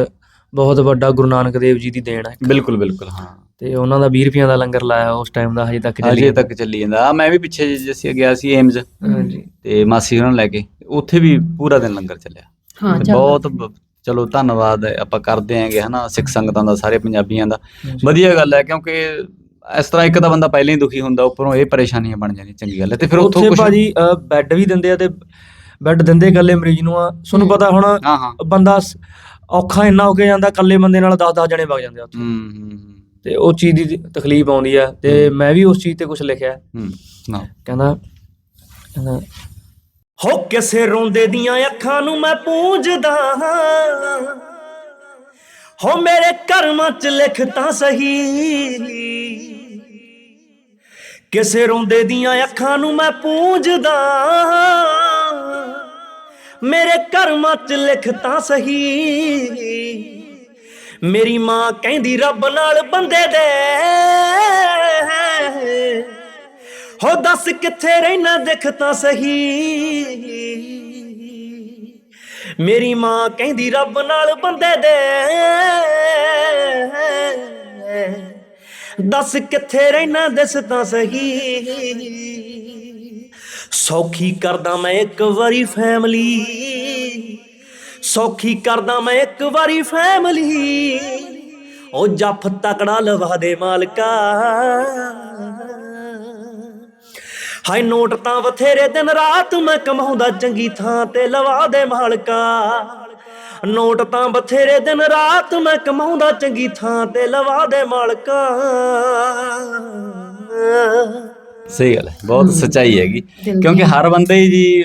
ਬਹੁਤ ਵੱਡਾ ਗੁਰੂ ਨਾਨਕ ਦੇਵ ਜੀ ਦੀ ਦੇਣ ਹੈ ਬਿਲਕੁਲ ਬਿਲਕੁਲ ਹਾਂ। ਤੇ ਉਹਨਾਂ ਦਾ 20 ਰੁਪਈਆਂ ਦਾ ਲੰਗਰ ਲਾਇਆ ਉਸ ਟਾਈਮ ਦਾ ਹਜੇ ਤੱਕ ਅਜੇ ਤੱਕ ਚੱਲੀ ਜਾਂਦਾ। ਆ ਮੈਂ ਵੀ ਪਿੱਛੇ ਜਿਹੇ ਅਸੀਂ ਗਿਆ ਸੀ ਏਮਜ਼ ਹਾਂਜੀ। ਤੇ ਮਾਸੀ ਉਹਨਾਂ ਨੂੰ ਲੈ ਕੇ ਉੱਥੇ ਵੀ ਪੂਰਾ ਦਿਨ ਲੰਗਰ ਚੱਲਿਆ। ਹਾਂ ਚੱਲ ਬਹੁਤ ਚਲੋ ਧੰਨਵਾਦ ਆਪਾਂ ਕਰਦੇ ਆਂਗੇ ਹਨਾ ਸਿੱਖ ਸੰਗਤਾਂ ਦਾ ਸਾਰੇ ਪੰਜਾਬੀਆਂ ਦਾ। ਹਾਂਜੀ। ਵਧੀਆ ਗੱਲ ਹੈ ਕਿਉਂਕਿ ਇਸ ਤਰ੍ਹਾਂ ਇੱਕ ਤਾਂ ਬੰਦਾ ਪਹਿਲਾਂ ਹੀ ਦੁਖੀ ਹੁੰਦਾ ਉੱਪਰੋਂ ਇਹ ਪਰੇਸ਼ਾਨੀਆਂ ਬਣ ਜਾਂਦੀਆਂ ਚੰਗੀ ਗੱਲ ਹੈ। ਤੇ ਫਿਰ ਉੱਥੋਂ ਕੁਝ ਭਾਜੀ ਬੈੱਡ ਵੀ ਦਿੰਦੇ ਆ ਤੇ ਬੈੱਡ ਦਿੰਦੇ ਇਕੱਲੇ ਮਰੀਜ਼ ਨੂੰ ਆ। ਤੁਹਾਨੂੰ ਪਤਾ ਹੁਣ ਬੰਦਾ ਔਖਾ ਇੰਨਾ ਹੋ ਕੇ ਜਾਂਦਾ ਇਕੱਲੇ ਬੰਦੇ ਨਾਲ 10 10 ਜਣੇ ਵਗ ਜਾਂਦੇ ਆ ਉੱਥੇ। ਤੇ ਉਹ ਚੀਜ਼ ਦੀ ਤਕਲੀਫ ਆਉਂਦੀ ਆ। ਤੇ ਮੈਂ ਵੀ ਉਸ ਚੀਜ਼ ਤੇ ਕੁਝ ਲਿਖਿਆ। ਹੂੰ ਕਹਿੰਦਾ ਕਹਿੰਦਾ ਹੋ ਕਿਸੇ ਰੋਂਦੇ ਦੀਆਂ ਅੱਖਾਂ ਨੂੰ ਮੈਂ ਪੂੰਝਦਾ ਹਾਂ। ਹੋ ਮੇਰੇ ਕਰਮਾਂ ਚ ਲਿਖ ਤਾਂ ਸਹੀ। ਕਿਸੇ ਰੋਂਦੇ ਦੀਆਂ ਅੱਖਾਂ ਨੂੰ ਮੈਂ ਪੂੰਝਦਾ। ਮੇਰੇ ਕਰਮਾਂ ਚ ਲਿਖ ਤਾਂ ਸਹੀ। ਮੇਰੀ ਮਾਂ ਕਹਿੰਦੀ, ਰੱਬ ਨਾਲ ਬੰਦੇ ਦੇ। ਹੋ ਦੱਸ ਕਿੱਥੇ ਰਹਿਣਾ, ਦੇਖ ਤਾਂ ਸਹੀ। ਮੇਰੀ ਮਾਂ ਕਹਿੰਦੀ, ਰੱਬ ਨਾਲ ਬੰਦੇ ਦੇ। ਦੱਸ ਕਿੱਥੇ ਰਹਿਣਾ ਦਿਸ ਤਾਂ ਸਹੀ। ਸੌਖੀ ਕਰਦਾ ਮੈਂ ਇੱਕ ਵਾਰੀ ਫੈਮਲੀ ਸੌਖੀ ਕਰਦਾ ਮੈਂ ਇੱਕ ਵਾਰੀ ਫੈਮਲੀ ਉਹ ਜੱਫ ਤਕੜਾ ਲਵਾ ਦੇ ਮਾਲਕਾ। ਹਾਏ ਨੋਟ ਤਾਂ ਬਥੇਰੇ ਦਿਨ ਰਾਤ ਮੈਂ ਕਮਾਉਂਦਾ ਚੰਗੀ ਥਾਂ ਤੇ ਲਵਾ ਦੇ ਮਾਲਕਾ। ਨੋਟ ਤਾਂ ਬਥੇਰੇ ਦਿਨ ਰਾਤ ਮੈਂ ਕਮਾਉਂਦਾ ਚੰਗੀ ਥਾਂ ਤੇ ਲਵਾ ਦੇ ਮਾਲਕਾ। ਸਹੀ ਗੱਲ ਹੈ ਬਹੁਤ ਸੱਚਾਈ ਹੈਗੀ। ਕਿਉਂਕਿ ਹਰ ਬੰਦੇ ਹੀ ਜੀ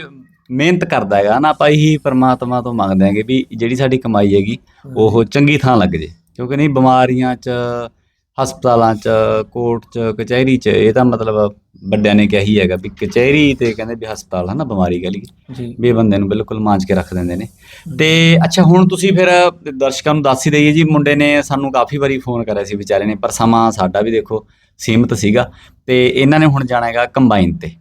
ਮਿਹਨਤ ਕਰਦਾ ਹੈਗਾ ਨਾ ਆਪਾਂ ਇਹੀ ਪ੍ਰਮਾਤਮਾ ਤੋਂ ਮੰਗਦੇ ਆਂਗੇ ਵੀ ਜਿਹੜੀ ਸਾਡੀ ਕਮਾਈ ਹੈਗੀ ਉਹ ਚੰਗੀ ਥਾਂ ਲੱਗ ਜੇ। ਕਿਉਂਕਿ ਨਹੀਂ ਬਿਮਾਰੀਆਂ 'ਚ ਹਸਪਤਾਲਾਂ 'ਚ ਕੋਰਟ 'ਚ ਕਚਹਿਰੀ 'ਚ ਇਹ ਤਾਂ ਮਤਲਬ ਵੱਡਿਆਂ ਨੇ ਕਿਹਾ ਹੀ ਹੈਗਾ ਵੀ ਕਚਹਿਰੀ ਤੇ ਕਹਿੰਦੇ ਵੀ ਹਸਪਤਾਲ ਹੈ ਨਾ ਬਿਮਾਰੀ ਕਹ ਲਈ ਜੀ। ਵੀ ਇਹ ਬੰਦੇ ਨੂੰ ਬਿਲਕੁਲ ਮਾਂਜ ਕੇ ਰੱਖ ਦਿੰਦੇ ਨੇ। ਤੇ ਅੱਛਾ ਹੁਣ ਤੁਸੀਂ ਫਿਰ ਦਰਸ਼ਕਾਂ ਨੂੰ ਦੱਸ ਹੀ ਦਈਏ ਜੀ ਮੁੰਡੇ ਨੇ ਸਾਨੂੰ ਕਾਫੀ ਵਾਰੀ ਫੋਨ ਕਰਿਆ ਸੀ ਵਿਚਾਰੇ ਨੇ ਪਰ ਸਮਾਂ ਸਾਡਾ ਵੀ ਦੇਖੋ ਸੀਮਤ ਸੀਗਾ। ਤੇ ਇਹਨਾਂ ਨੇ ਹੁਣ ਜਾਣਾ ਹੈਗਾ ਕੰਬਾਈਨ ਤੇ।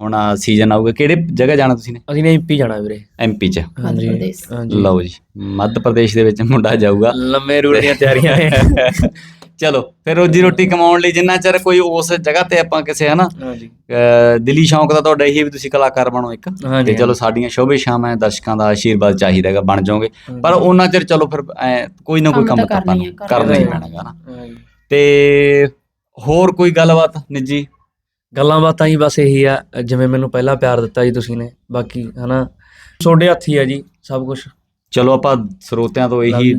ਹੁਣ ਸੀਜ਼ਨ ਆਊਗਾ ਕਿਹੜੇ ਜਗ੍ਹਾ ਜਾਣਾ ਤੁਸੀਂ ਨੇ? ਅਸੀਂ ਨੇ ਐਮਪੀ ਜਾਣਾ ਵੀਰੇ। ਐਮਪੀ ਚ। ਹਾਂਜੀ ਪ੍ਰਦੇਸ਼। ਹਾਂਜੀ। ਲਓ ਜੀ ਮੱਧ ਪ੍ਰਦੇਸ਼ ਦੇ ਵਿੱਚ ਮੁੰਡਾ ਜਾਊਗਾ। ਲੰਮੇ ਰੂਟ ਦੀਆਂ ਤਿਆਰੀਆਂ ਚਲੋ ਫਿਰ ਰੋਜੀ ਰੋਟੀ ਕਮਾਉਣ ਲਈ ਜਿੰਨਾ ਚਿਰ ਕੋਈ ਉਸ ਜਗ੍ਹਾ ਤੇ ਆਪਾਂ ਕਿਸੇ ਹਨਾ ਹਾਂਜੀ। ਦਿਲੀ ਸ਼ੌਂਕ ਦਾ ਤੁਹਾਡਾ ਇਹੀ ਵੀ ਤੁਸੀਂ ਕਲਾਕਾਰ ਬਣੋ ਇੱਕ। ਤੇ ਚਲੋ ਸਾਡੀਆਂ ਸ਼ੋਭੇ ਸ਼ਾਮਾਂ ਦਰਸ਼ਕਾਂ ਦਾ ਆਸ਼ੀਰਵਾਦ ਚਾਹੀਦਾ ਹੈਗਾ ਬਣ ਜਾਓਗੇ। ਪਰ ਉਹਨਾਂ ਚਿਰ ਚਲੋ ਫਿਰ ਐਂ ਕੋਈ ਨਾ ਕੋਈ ਕੰਮ ਤਾਂ ਆਪਾਂ ਕਰਨਾ ਹੀ ਨੂੰ ਹੈ, ਕਰਨਾ ਹੀ ਕਰਨਾ ਪੈਣਾ ਗਾ ਨਾ। ਹਾਂਜੀ। ਤੇ ਹੋਰ ਕੋਈ ਗੱਲਬਾਤ ਨਿੱਜੀ? ਗੱਲਾਂ ਬਾਤਾਂ ਹੀ ਬਸ ਇਹੀ ਆ ਜਿਵੇਂ ਮੈਨੂੰ ਪਹਿਲਾਂ ਪਿਆਰ ਦਿੱਤਾ ਜੀ ਤੁਸੀਂ ਨੇ ਬਾਕੀ ਹਨਾ। ਤੁਹਾਡੇ ਹੱਥ ਹੀ ਆ ਜੀ ਸਭ ਕੁਝ ਚਲੋ ਆਪਾਂ ਸਰੋਤਿਆਂ ਤੋਂ ਇਹੀ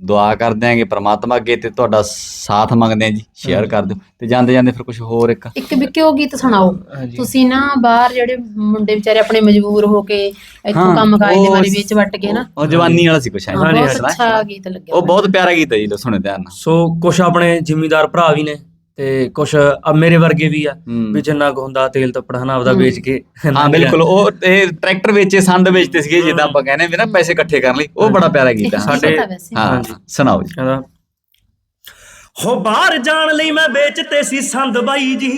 ਦੁਆ ਕਰਦੇ ਆਂਗੇ ਪ੍ਰਮਾਤਮਾ ਅੱਗੇ ਤੇ ਤੁਹਾਡਾ ਸਾਥ ਮੰਗਦੇ ਆਂ ਜੀ ਸ਼ੇਅਰ ਕਰ ਦਿਓ ਤੇ ਜਾਂਦੇ ਜਾਂਦੇ ਫਿਰ ਕੁਝ ਹੋਰ ਇੱਕ। ਇੱਕ ਵਿਕੇ ਉਹ ਗੀਤ ਸੁਣਾਓ। ਹਾਂਜੀ। ਤੁਸੀਂ ਨਾ ਬਾਹਰ ਜਿਹੜੇ ਮੁੰਡੇ ਵਿਚਾਰੇ ਆਪਣੇ ਮਜਬੂਰ ਹੋ ਕੇ ਇੱਥੋਂ ਹਾਂ, ਕੰਮ ਕਾਜ ਦੇ ਉਹ ਬਾਰੇ ਵਿੱਚ ਵੱਟ ਕੇ ਨਾ। ਉਹ ਜਵਾਨੀ ਵਾਲਾ ਸੀ ਕੁਛ। ਹਾਂ, ਹਾਂਜੀ, ਬਹੁਤ ਹਾਂਜੀ। ਅੱਛਾ ਗੀਤ ਲੱਗਿਆ ਉਹ ਬਹੁਤ ਪਿਆਰਾ ਗੀਤ ਹੈ ਜੀ ਲੋ ਸੁਣੋ ਧਿਆਨ ਨਾਲ। ਸੋ ਕੁਝ ਆਪਣੇ ਜ਼ਿਮੀਦਾਰ ਭਰਾ ਵੀ ਨੇ। ਤੇ ਕੁਝ ਮੇਰੇ ਵਰਗੇ ਵੀ ਆ। ਵੀ ਜਿੰਨਾ ਕੁ ਹੁੰਦਾ ਤੇਲ ਤੱਪੜ ਹਨਾ ਆਪਦਾ। ਵੇਚ ਕੇ ਹਾਂ ਬਿਲਕੁਲ ਉਹ ਇਹ ਟਰੈਕਟਰ ਵੇਚੇ ਸੰਦ ਵੇਚਦੇ ਸੀਗੇ ਜਿੱਦਾਂ ਆਪਾਂ ਕਹਿੰਦੇ ਵੀ ਨਾ ਪੈਸੇ ਇਕੱਠੇ ਕਰਨ ਲਈ ਉਹ ਬੜਾ ਪਿਆਰਾ ਗੀਤ ਹੈ ਸਾਡੇ- ਹਾਂ। ਸੁਣਾਓ ਜੀ। ਕਹਿੰਦਾ ਹੋ ਬਾਹਰ ਜਾਣ ਲਈ ਮੈਂ ਵੇਚਤੇ ਸੀ ਸੰਦ ਬਾਈ ਜੀ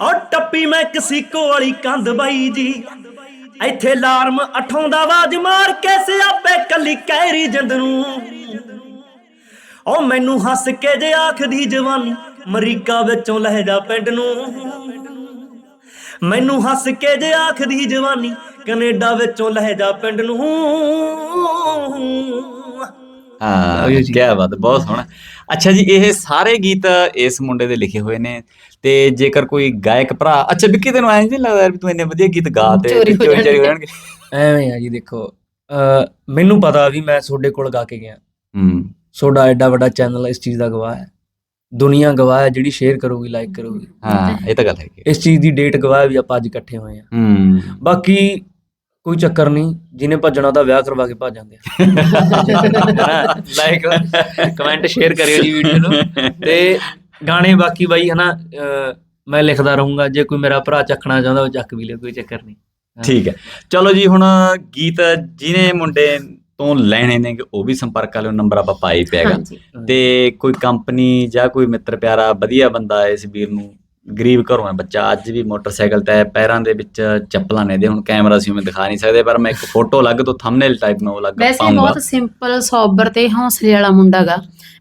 ਔ ਟੱਪੀ ਮੈਂ ਕਸੀਕੋ ਵਾਲੀ ਕੰਧ ਬਾਈ ਜੀ। ਇੱਥੇ ਲਾਰਮ ਅਠਾਉਂਦਾ ਆਵਾਜ਼ ਮਾਰ ਕੇ ਸਿਆਪੇ ਕੱਲੀ ਕਹਿਰੀ ਜਿੰਦ ਨੂੰ। ਓ ਮੈਨੂੰ ਹੱਸ ਕੇ ਜੇ ਆਖਦੀ ਜਵਾਨੀ ਅਮਰੀਕਾ ਵਿੱਚੋਂ ਲਹਿਜਾ ਪਿੰਡ ਨੂੰ। ਮੈਨੂੰ ਹੱਸ ਕੇ ਜੇ ਆਖਦੀ ਜਵਾਨੀ ਕੈਨੇਡਾ ਵਿੱਚੋਂ ਲਹਿਜਾ ਪਿੰਡ ਨੂੰ। ਹਾਂ। ਕੀ ਬਾਤ ਬਹੁਤ ਸੋਹਣਾ। ਅੱਛਾ ਜੀ ਇਹ ਸਾਰੇ ਗੀਤ ਇਸ ਮੁੰਡੇ ਦੇ ਲਿਖੇ ਹੋਏ ਨੇ। ਤੇ ਜੇਕਰ ਕੋਈ ਗਾਇਕ ਭਰਾ ਅੱਛਾ ਵਿੱਕੀ ਤੈਨੂੰ ਐਂ ਨਹੀਂ ਲੱਗਦਾ ਯਾਰ ਵੀ ਤੂੰ ਇੰਨੇ ਵਧੀਆ ਗੀਤ ਗਾ ਤੇ ਚੋਰੀ ਚੋਰੀ ਹੋ ਜਾਣਗੇ। ਐਵੇਂ ਆ ਜੀ ਦੇਖੋ ਮੈਨੂੰ ਪਤਾ ਵੀ ਮੈਂ ਤੁਹਾਡੇ ਕੋਲ ਗਾ ਕੇ ਗਿਆ। ਹੂੰ। ਤੁਹਾਡਾ ਐਡਾ ਵੱਡਾ ਚੈਨਲ ਇਸ ਚੀਜ਼ ਦਾ ਗਵਾਹ ਹੈ। ਦੁਨੀਆ ਗਵਾਹ ਹੈ ਜਿਹੜੀ ਸ਼ੇਅਰ ਕਰੂਗੀ ਲਾਈਕ ਕਰੂਗੀ। ਹਾਂ ਇਹ ਤਾਂ ਗੱਲ ਹੈਗੀ ਹੈ। ਇਸ ਚੀਜ਼ ਦੀ ਡੇਟ ਗਵਾਹ ਵੀ ਆਪਾਂ ਅੱਜ ਇਕੱਠੇ ਹੋਏ ਆ ਹੂੰ। ਬਾਕੀ ਕੋਈ ਚੱਕਰ ਨਹੀਂ ਜਿਹਨੇ ਭੱਜਣਾ ਤਾਂ ਵਿਆਹ ਕਰਵਾ ਕੇ ਭੱਜ ਜਾਂਦੇ ਆ। ਲਾਈਕ ਕਮੈਂਟ ਸ਼ੇਅਰ ਕਰਿਓ ਜੀ ਵੀਡੀਓ ਨੂੰ। ਤੇ ਗਾਣੇ ਬਾਕੀ ਬਾਈ ਹਨਾ ਮੈਂ ਲਿਖਦਾ ਰਹੂੰਗਾ। ਜੇ ਕੋਈ ਮੇਰਾ ਭਰਾ ਚੱਕਣਾ ਚਾਹੁੰਦਾ ਉਹ ਚੱਕ ਵੀ ਲਿਓ ਕੋਈ ਚੱਕਰ ਨਹੀਂ। ਠੀਕ ਹੈ। ਚਲੋ ਜੀ ਹੁਣ ਗੀਤ ਜਿਹਨੇ ਮੁੰਡੇ ਤੋਂ ਲੈਣੇ ਨੇ ਉਹ ਵੀ ਸੰਪਰਕ ਕਰ ਲਿਓ ਨੰਬਰ ਆਪਾਂ ਪਾਈ ਪਿਆਗਾ ਹਾਂਜੀ। ਤੇ ਕੋਈ ਕੰਪਨੀ ਜਾਂ ਕੋਈ ਮਿੱਤਰ ਪਿਆਰਾ ਵਧੀਆ ਬੰਦਾ ਇਸ ਵੀਰ ਨੂੰ ਗਰੀਬ ਘਰੋਂ ਹੈ ਬੱਚਾ ਅੱਜ ਵੀ ਮੋਟਰਸਾਈਕਲ ਤੇ ਹੈ, ਪੈਰਾਂ ਦੇ ਵਿੱਚ ਚੱਪਲਾਂ ਨੇ ਦੇ ਹੁਣ ਕੈਮਰਾ ਸੀ ਮੈਂ ਦਿਖਾ ਨਹੀਂ ਸਕਦੇ ਪਰ ਮੈਂ ਇੱਕ ਫੋਟੋ ਅਲੱਗ ਤੋਂ ਥੰਬਨੇਲ ਟਾਈਪ ਮੈਂ ਉਹ ਅਲੱਗ ਵੈਸੇ ਪਾਉਂਗਾ। ਬਹੁਤ ਸਿੰਪਲ ਸੋਬਰ ਤੇ ਹੌਸਲੇ ਵਾਲਾ ਮੁੰਡਾ ਗਾ।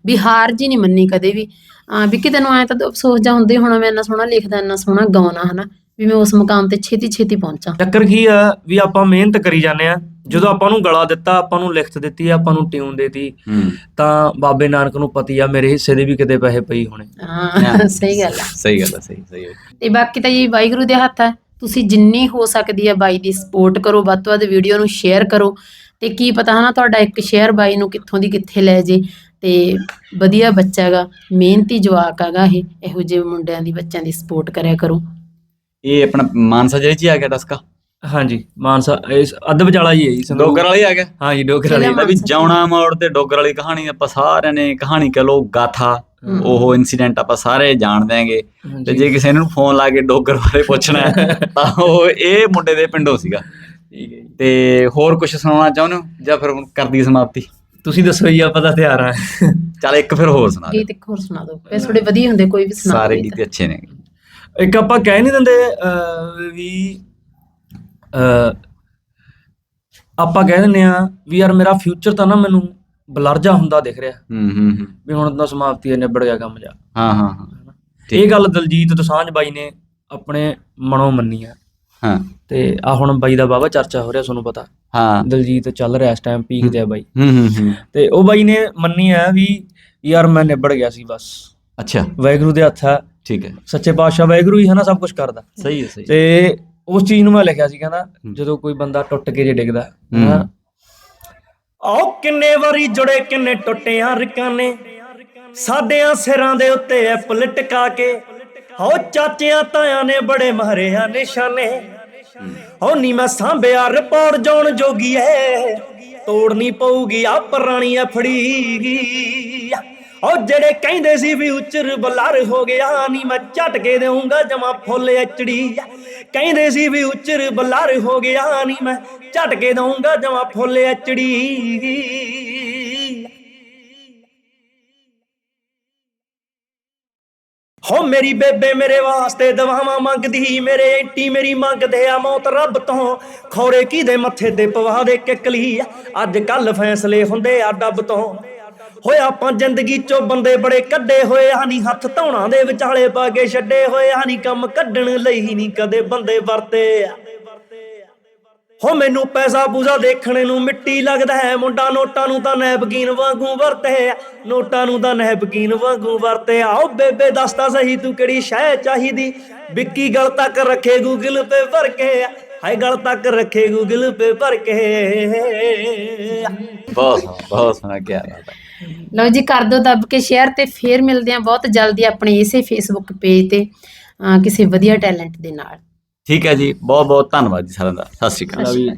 ਵੀ ਹਾਰ ਜੀ ਨਹੀਂ ਮੰਨੀ ਕਦੇ ਵੀ। ਆ ਵੀ ਕਿ ਤੈਨੂੰ ਐ ਤਾਂ ਅਫਸੋਸ ਜਾ ਹੁੰਦੇ ਹੋਣਾ ਮੈਂ ਇੰਨਾ ਸੋਹਣਾ ਲਿਖਦਾ ਇੰਨਾ ਸੋਹਣਾ ਗਾਉਣਾ ਹਨਾ। ਵੀ ਮੈਂ ਉਸ ਮੁਕਾਮ ਤੇ ਛੇਤੀ ਛੇਤੀ ਪਹੁੰਚਾਂ। ਚੱਕਰ ਕੀ ਆ ਵੀ ਆਪਾਂ ਮਿਹਨਤ ਕਰੀ ਜਾਂਦੇ ਆ। ਜਦੋਂ ਆਪਾਂ ਨੂੰ ਗਲਾ ਦਿੱਤਾ ਆਪਾਂ ਨੂੰ ਲਿਖਤ ਦਿੱਤੀ ਆਪਾਂ ਨੂੰ ਟਿਊਨ ਦੇਤੀ ਤਾਂ ਬਾਬੇ ਨਾਨਕ ਨੂੰ ਪਤੀ ਆ ਮੇਰੇ ਹਿੱਸੇ ਦੇ ਵੀ ਕਿਤੇ ਪੈਸੇ ਪਈ ਹੋਣੇ। ਹਾਂ ਸਹੀ ਗੱਲ ਆ। ਸਹੀ ਗੱਲ ਹੈ ਸਹੀ ਸਹੀ। ਤੇ ਬਾਕੀ ਤਾਂ ਜੀ ਵਾਹਿਗੁਰੂ ਦੇ ਹੱਥ ਹੈ ਤੁਸੀਂ ਜਿੰਨੀ ਹੋ ਸਕਦੀ ਹੈ ਬਾਈ ਦੀ ਸਪੋਰਟ ਕਰੋ ਵੱਧ ਤੋਂ ਵੱਧ ਵੀਡੀਓ ਨੂੰ ਸ਼ੇਅਰ ਕਰੋ। ਤੇ ਕੀ ਪਤਾ ਹਨਾ ਤੁਹਾਡਾ ਇੱਕ ਸ਼ੇਅਰ ਬਾਈ ਨੂੰ ਕਿੱਥੋਂ ਦੀ ਕਿੱਥੇ ਲੈ ਜੇ। ਤੇ ਵਧੀਆ ਬੱਚਾ ਹੈਗਾ ਮਿਹਨਤੀ ਜਵਾਕ ਹੈਗਾ ਇਹ ਇਹੋ ਜਿਹੇ ਮੁੰਡਿਆਂ ਦੀ ਬੱਚਿਆਂ ਦੀ ਸਪੋਰਟ ਕਰਿਆ ਕਰੋ। ਇਹ ਆਪਣਾ ਮਾਨਸਾ ਜ਼ਿਲ੍ਹੇ 'ਚ ਆ ਗਿਆ ਡਸਕਾ ਹਾਂਜੀ ਮਾਨਸਾ ਇਸ ਅੱਧ ਵਿਚਾਲਾ ਹੀ ਹੈ ਜੀ ਸੰਗਰੂਰ। ਡੋਗਰ ਵਾਲੀ ਆ ਗਿਆ? ਹਾਂ ਜੀ ਡੋਗਰ ਵਾਲੀ। ਇਹਦਾ ਵੀ ਜਾਉਣਾ ਮੋੜ ਤੇ ਡੋਗਰ ਵਾਲੀ ਕਹਾਣੀ ਆਪਾਂ ਸਾਰਿਆਂ ਨੇ ਕਹਾਣੀ ਕਹ ਲੋ ਗਾਥਾ ਹਮ। ਉਹ ਇਨਸੀਡੈਂਟ ਆਪਾਂ ਸਾਰੇ ਜਾਣਦੇ ਆਂਗੇ ਤੇ ਜੇ ਕਿਸੇ ਨੂੰ ਫੋਨ ਲਾ ਕੇ ਡੋਗਰ ਬਾਰੇ ਪੁੱਛਣਾ ਹੈ, ਤਾਂ ਉਹ ਇਹ ਮੁੰਡੇ ਦੇ ਪਿੰਡੋਂ ਸੀਗਾ। ਠੀਕ ਹੈ ਜੀ। ਤੇ ਹੋਰ ਕੁਝ ਸੁਣਾਉਣਾ ਚਾਹੁੰਦੇ ਹੋ? ਜਾਂ ਫਿਰ ਹੁਣ ਕਰਦੀ ਸਮਾਪਤੀ? ਤੁਸੀਂ ਦੱਸੋ ਜੀ ਆਪਾਂ ਤਾਂ ਤਿਆਰ ਆ ਚੱਲ ਇੱਕ ਫਿਰ ਹੋਰ ਸੁਣਾ ਦਿਓ। ਗੀਤ ਇੱਕ ਹੋਰ ਸੁਣਾ ਦਿਓ। ਵੈਸੇ ਥੋੜੇ ਵਧੀਆ ਹੁੰਦੇ ਕੋਈ ਵੀ ਸੁਣਾ ਸਾਰੇ ਗੀਤ ਅੱਛੇ ਨੇ। ਇੱਕ ਆਪਾਂ ਕਹਿ ਨਹੀਂ ਦਿੰਦੇ ਅਹ, ਵੀ ਆਪਾਂ ਕਹਿ ਦਿੰਦੇ ਆ ਵੀ ਯਾਰ ਮੇਰਾ ਫਿਊਚਰ ਤਾਂ ਨਾ ਮੈਨੂੰ ਬਲਰ ਜਾ ਹੁੰਦਾ ਦਿਖ ਰਿਹਾ। ਹੂੰ ਹੂੰ ਹੂੰ। ਵੀ ਹੁਣ ਤਾਂ ਸਮਾਪਤੀ ਹੈ ਨਿਬੜ ਗਿਆ ਕੰਮ ਜਾ ਹਾਂ ਹਾਂ ਹਾਂ। ਇਹ ਗੱਲ ਦਲਜੀਤ ਦੋਸਾਂਝ ਬਾਈ ਨੇ ਆਪਣੇ ਮਨੋਂ ਮੰਨੀ ਆ। ਹਾਂ। ਤੇ ਆ ਹੁਣ ਬਾਈ ਦਾ ਬਾਵਾ ਚਰਚਾ ਹੋ ਰਿਹਾ ਤੁਹਾਨੂੰ ਪਤਾ। ਹਾਂ। ਦਲਜੀਤ ਚੱਲ ਰਿਹਾ ਇਸ ਟਾਈਮ ਪੀਕ ਤੇ ਆ ਬਾਈ। ਹੂੰ ਹੂੰ ਹੂੰ। ਤੇ ਉਹ ਬਾਈ ਨੇ ਮੰਨੀ ਆ ਵੀ ਯਾਰ ਮੈਂ ਨਿਬੜ ਗਿਆ ਸੀ ਬਸ। ਅੱਛਾ। ਵਾਹਿਗੁਰੂ ਦੇ ਹੱਥ। ਆ ਠੀਕ ਹੈ। ਸੱਚੇ ਪਾਤਸ਼ਾਹ ਵਾਹਿਗੁਰੂ ਹੀ ਹੈ ਨਾ ਸਭ ਕੁਝ ਕਰਦਾ। ਸਹੀ ਹੈ ਸਹੀ ਹੈ। ਤੇ ਉਸ ਚੀਜ਼ ਨੂੰ ਮੈਂ ਲਿਖਿਆ ਸੀ ਕਹਿੰਦਾ ਜਦੋਂ ਕੋਈ ਬੰਦਾ ਟੁੱਟ ਕੇ ਜੇ ਡਿੱਗਦਾ ਹਨਾ, ਆਓ ਕਿੰਨੇ ਵਾਰੀ ਜੁੜੇ ਕਿੰਨੇ ਟੁੱਟਿਆਂ ਰਕਾਨੇ ਸਾਡਿਆਂ ਸਿਰਾਂ ਦੇ ਉੱਤੇ ਐ ਪਲਟਕਾ ਕੇ। ਹੋ ਚਾਚਿਆਂ ਤਾਇਆਂ ਨੇ ਬੜੇ ਮਾਰਿਆ ਨਿਸ਼ਾਨੇ। ਹੋ ਨੀ ਮੈਂ ਸਾਂਭਿਆ ਰਿਪੋਰਟ ਜਾਣ ਜੋਗੀ ਐ। ਤੋੜਨੀ ਪਊਗੀ ਆ ਪੁਰਾਣੀ ਐ ਫੜੀ ਉਹ ਜਿਹੜੇ ਕਹਿੰਦੇ ਸੀ ਵੀ ਉੱਚਰ ਬੁਲਾਰ ਹੋ ਗਿਆ, ਨੀ ਮੈਂ ਝਟ ਕੇ ਦੇਊਂਗਾ ਜਮਾ ਫੁੱਲ ਐਚੜੀ। ਕਹਿੰਦੇ ਸੀ ਵੀ ਉੱਚਰ ਬਲਾਰ ਹੋ ਗਿਆ, ਨੀ ਮੈਂ ਝਟ ਕੇ ਦਊਂਗਾ ਜਮਾ ਫੁੱਲ ਐਚੜੀ। ਹੋ ਮੇਰੀ ਬੇਬੇ ਮੇਰੇ ਵਾਸਤੇ ਦਵਾਵਾਂ ਮੰਗਦੀ, ਮੇਰੇ ਐਂਟੀ ਮੇਰੀ ਮੰਗਦੇ ਆ ਮੌਤ ਰੱਬ ਤੋਂ। ਖੋਰੇ ਕੀ ਦੇ ਮੱਥੇ ਤੇ ਪਵਾ ਦੇ ਕਿਕਲੀ? ਅੱਜ ਕੱਲ ਫੈਸਲੇ ਹੁੰਦੇ ਆ ਡੱਬ ਤੋਂ। ਹੋਇਆ ਆਪਾਂ ਜ਼ਿੰਦਗੀ ਚੋਂ ਬੰਦੇ ਬੜੇ ਕੱਢੇ ਹੋਏ ਆ ਹੱਥ ਧੌਣਾ ਦੇ ਵਿਚਾਲੇ ਪਾ ਕੇ ਛੱਡੇ ਹੋਏ ਆ ਕੰਮ ਕੱਢਣ ਲਈ ਨਹੀਂ ਕਦੇ ਬੰਦੇ ਵਰਤੇ ਹੋ ਮੈਨੂੰ ਪੈਸਾ ਪੂਸਾ ਦੇਖਣੇ ਨੂੰ ਮਿੱਟੀ ਲੱਗਦਾ ਹੈ, ਮੁੰਡਾ ਨੋਟਾਂ ਨੂੰ ਤਾਂ ਨੈਪਕਿਨ ਵਾਂਗੂ ਵਰਤੇ ਨੋਟਾਂ ਨੂੰ ਤਾਂ ਨੈਪਕਿਨ ਵਾਂਗੂ ਵਰਤੇ ਆਓ ਬੇਬੇ ਦੱਸਦਾ ਸਹੀ ਤੂੰ ਕਿਹੜੀ ਸ਼ੈ ਚਾਹੀਦੀ? ਵਿੱਕੀ ਗਲ ਤੱਕ ਰੱਖੇ ਗੂਗਲ ਪੇ ਭਰ ਕੇ ਹਾਏ ਗਲ ਤੱਕ ਰੱਖੇ ਗੂਗਲ ਪੇ ਭਰ ਕੇ ਬਹੁਤ ਬਹੁਤ ਸੋਹਣਾ ਕੀ ਲਓ ਜੀ ਕਰ ਦਿਓ ਦੱਬ ਕੇ ਸ਼ੇਅਰ ਤੇ ਫੇਰ ਮਿਲਦੇ ਆ ਬਹੁਤ ਜਲਦੀ ਆਪਣੇ ਇਸੇ ਫੇਸਬੁੱਕ ਪੇਜ ਤੇ ਕਿਸੇ ਵਧੀਆ ਟੈਲੈਂਟ ਦੇ ਨਾਲ। ਠੀਕ ਹੈ ਜੀ ਬਹੁਤ ਬਹੁਤ ਧੰਨਵਾਦ ਜੀ ਸਾਰਿਆਂ ਦਾ। ਸਤਿ ਸ਼੍ਰੀ ਅਕਾਲ।